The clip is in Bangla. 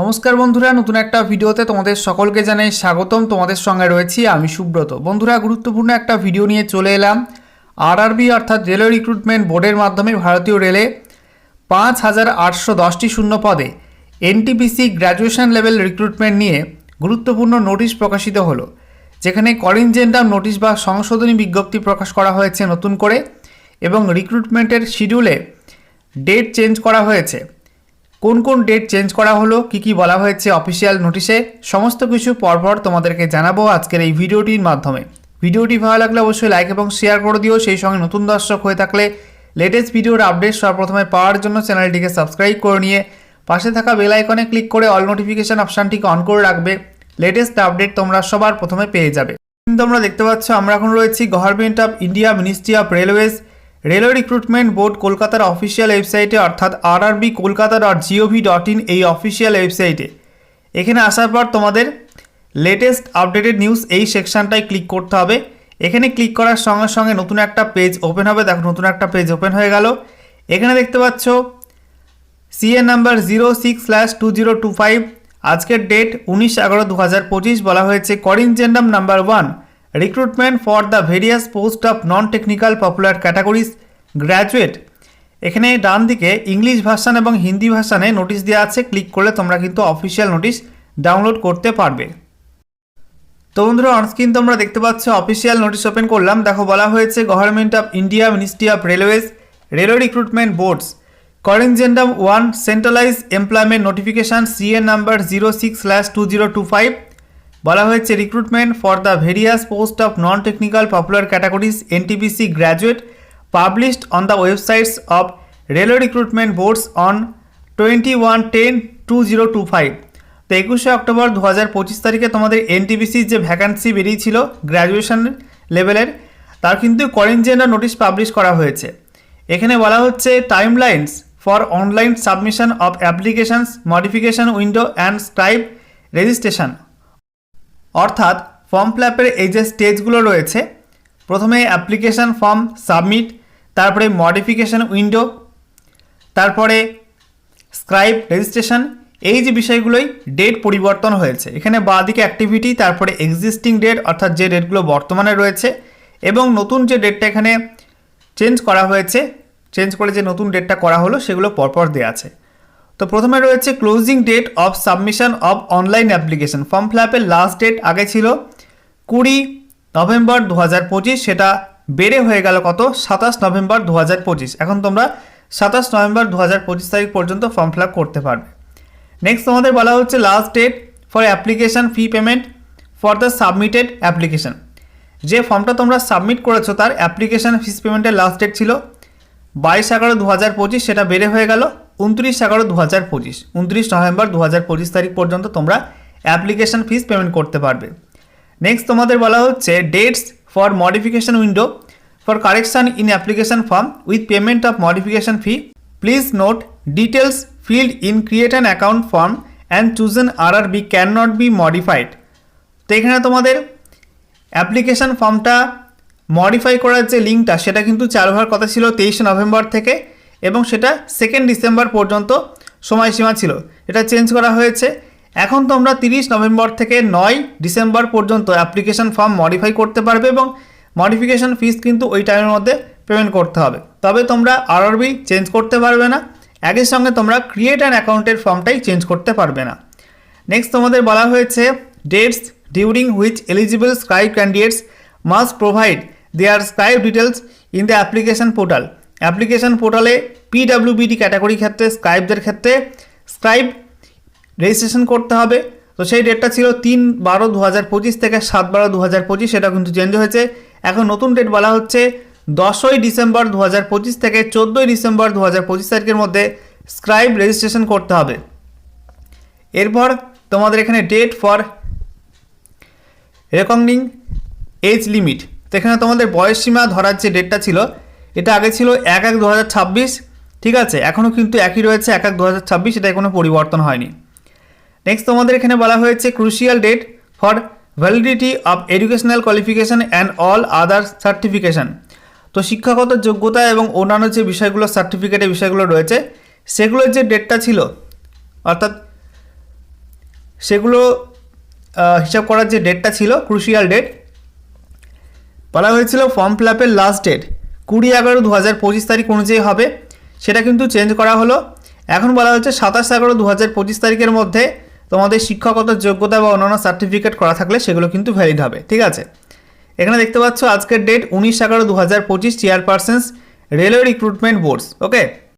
নমস্কার বন্ধুরা, নতুন একটা ভিডিওতে তোমাদের সকলকে জানাই স্বাগতম। তোমাদের সঙ্গে রয়েছি আমি সুব্রত। বন্ধুরা, গুরুত্বপূর্ণ একটা ভিডিও নিয়ে চলে এলাম। আরআরবি অর্থাৎ রেলওয়ে রিক্রুটমেন্ট বোর্ডের মাধ্যমে ভারতীয় রেলে পাঁচ হাজার আটশো দশটি শূন্য পদে এনটিপিসি গ্র্যাজুয়েশন লেভেল রিক্রুটমেন্ট নিয়ে গুরুত্বপূর্ণ নোটিশ প্রকাশিত হলো, যেখানে করিনজেন্ডাম নোটিশ বা সংশোধনী বিজ্ঞপ্তি প্রকাশ করা হয়েছে নতুন করে এবং রিক্রুটমেন্টের শিডিউলে ডেট চেঞ্জ করা হয়েছে। কোন কোন ডেট চেঞ্জ করা হলো, কি কি বলা হয়েছে অফিসিয়াল নোটিশে সমস্ত কিছু পরপর তোমাদেরকে জানাব আজকের এই ভিডিওটির মাধ্যমে। ভিডিওটি ভালো লাগলে অবশ্যই লাইক এবং শেয়ার করে দিও, সেই সঙ্গে নতুন দর্শক হয়ে থাকলে লেটেস্ট ভিডিওর আপডেট সর্বপ্রথমে পাওয়ার জন্য চ্যানেলটিকে সাবস্ক্রাইব করে নিয়ে পাশে থাকা বেল আইকনে ক্লিক করে অল নোটিফিকেশন অপশানটিকে অন করে রাখবে। লেটেস্ট আপডেট তোমরা সবার প্রথমে পেয়ে যাবে। তোমরা দেখতে পাচ্ছ, আমরা এখন রয়েছি government of India ministry of railways railway recruitment board কলকাতার অফিসিয়াল ওয়েবসাইটে, অর্থাৎ RRB Kolkata dot GOV dot in এই অফিসিয়াল ওয়েবসাইটে। এখানে আসার পর তোমাদের লেটেস্ট আপডেটেড নিউজ এই সেকশনটায় ক্লিক করতে হবে। এখানে ক্লিক করার সঙ্গে সঙ্গে নতুন একটা পেজ ওপেন হবে। দেখো, নতুন একটা পেজ ওপেন হয়ে গেল। এখানে দেখতে পাচ্ছ CA number zero six slash two zero two five আজকের ডেট উনিশ এগারো দু হাজার পঁচিশ বলা হয়েছে। Corrigendum number one recruitment for the various post of non technical popular categories graduate এখানে ডান দিকে ইংলিশ ভার্সান এবং হিন্দি ভার্সানে নোটিশ দেওয়া আছে ক্লিক করলে তোমরা কিন্তু অফিসিয়াল নোটিশ ডাউনলোড করতে পারবে। তো বন্ধুরা অনস্ক্রিন তোমরা দেখতে পাচ্ছ অফিসিয়াল নোটিশ ওপেন করলাম। দেখো, বলা হয়েছে government of India ministry of railways railway recruitment boards corrigendum one centralise employment notification CA number zero six slash two zero two five বলা হয়েছে recruitment for the various post of non technical popular categories NTPC graduate published on the websites of railway recruitment boards on twenty one ten two zero two five তো একুশে অক্টোবর দু হাজার পঁচিশ তারিখে তোমাদের এনটিপিসির যে ভ্যাকান্সি বেরিয়েছিল গ্র্যাজুয়েশন লেভেলের তার কিন্তু করেনজেন্ডার নোটিশ পাবলিশ করা হয়েছে। এখানে বলা হচ্ছে time lines for online submission of applications modification window and scribe registration অর্থাৎ ফর্ম ফ্ল্যাপের এই যে স্টেজগুলো রয়েছে, প্রথমে অ্যাপ্লিকেশন ফর্ম সাবমিট, তারপরে মডিফিকেশন উইন্ডো, তারপরে স্ক্রাইব রেজিস্ট্রেশন, এই যে বিষয়গুলোই ডেট পরিবর্তন হয়েছে। এখানে বাঁদিকে অ্যাক্টিভিটি, তারপরে এক্সিস্টিং ডেট, অর্থাৎ যে ডেটগুলো বর্তমানে রয়েছে, এবং নতুন যে ডেটটা এখানে চেঞ্জ করা হয়েছে, চেঞ্জ করে যে নতুন ডেটটা করা হলো, সেগুলো পরপর দেওয়া আছে। তো প্রথমে রয়েছে closing date of submission of online application form ফিলাপের last date আগে ছিল কুড়ি নভেম্বর দু হাজার পঁচিশ, সেটা বেড়ে হয়ে গেল কত? সাতাশ নভেম্বর দু হাজার পঁচিশ। এখন তোমরা সাতাশ নভেম্বর দু হাজার পঁচিশ তারিখ পর্যন্ত ফর্ম ফিল করতে পারবে। নেক্সট তোমাদের বলা হচ্ছে last date for application fee payment for the submitted application যে ফর্মটা তোমরা সাবমিট করেছ, তার অ্যাপ্লিকেশান ফিস পেমেন্টের লাস্ট ডেট ছিল বাইশ এগারো দু সেটা বেড়ে হয়ে গেল। উনত্রিশ এগারো দু হাজার পঁচিশ, উনত্রিশ নভেম্বর দু হাজার পঁচিশ তারিখ পর্যন্ত তোমরা অ্যাপ্লিকেশন ফিস পেমেন্ট করতে পারবে। নেক্সট তোমাদের বলা হচ্ছে dates for modification window for correction in application form with payment of modification fee please note details filled in create an account form and chosen R R B can not be modified তো এখানে তোমাদের অ্যাপ্লিকেশন ফর্মটা মডিফাই করার যে লিঙ্কটা সেটা কিন্তু চালু হওয়ার কথা ছিল তেইশে নভেম্বর থেকে। এবং সেটা সেকেন্ড ডিসেম্বর পর্যন্ত সময়সীমা ছিল। এটা চেঞ্জ করা হয়েছে। এখন তোমরা তিরিশ নভেম্বর থেকে নয় ডিসেম্বর পর্যন্ত অ্যাপ্লিকেশন ফর্ম মডিফাই করতে পারবে এবং মডিফিকেশন ফিস কিন্তু ওই টাইমের মধ্যে পেমেন্ট করতে হবে। তবে তোমরা আরআরবি চেঞ্জ করতে পারবে না। একই সঙ্গে তোমরা ক্রিয়েট অ্যান অ্যাকাউন্টের ফর্মটাই চেঞ্জ করতে পারবে না। নেক্সট তোমাদের বলা হয়েছে dates during which eligible scribe candidates must provide their scribe details in the application portal application পোর্টালে পিডাব্লিউবিডি ক্যাটাগরি ক্ষেত্রে, স্ক্রাইবদের ক্ষেত্রে স্ক্রাইব রেজিস্ট্রেশন করতে হবে। তো সেই ডেটটা ছিল তিন বারো দু হাজার পঁচিশ থেকে সাত বারো দু হাজার পঁচিশ, সেটা কিন্তু চেঞ্জ হয়েছে। এখন নতুন ডেট বলা হচ্ছে দশই ডিসেম্বর দু হাজার পঁচিশ থেকে চোদ্দোই ডিসেম্বর দু হাজার পঁচিশ তারিখের মধ্যে স্ক্রাইব রেজিস্ট্রেশন করতে হবে। এরপর তোমাদের এখানে date for recording age limit তো এখানে তোমাদের বয়স সীমা ধরার যে ডেটটা ছিল এটা আগে ছিল এক এক দু ঠিক আছে? এখনও কিন্তু একই রয়েছে এক এক দু এটা কোনো পরিবর্তন হয়নি। নেক্সট তোমাদের এখানে বলা হয়েছে crucial date for validity of educational qualification and all other certification তো শিক্ষাগত যোগ্যতা এবং অন্যান্য যে বিষয়গুলো সার্টিফিকেটের বিষয়গুলো রয়েছে, সেগুলোর যে ডেটটা ছিল, অর্থাৎ সেগুলো হিসাব করার যে ডেটটা ছিল ক্রুশিয়াল ডেট বলা হয়েছিল ফর্ম ফিল লাস্ট ডেট কুড়ি এগারো দু হাজার পঁচিশ তারিখ অনুযায়ী হবে। সেটা কিন্তু চেঞ্জ করা হলো। এখন বলা হচ্ছে সাতাশ এগারো দু হাজার পঁচিশ তারিখের মধ্যে তোমাদের শিক্ষাগত যোগ্যতা বা অন্যান্য সার্টিফিকেট করা থাকলে সেগুলো কিন্তু ভ্যালিড হবে, ঠিক আছে? এখানে দেখতে পাচ্ছ আজকের ডেট উনিশ এগারো দু হাজার পঁচিশ chairpersons railway recruitment boards okay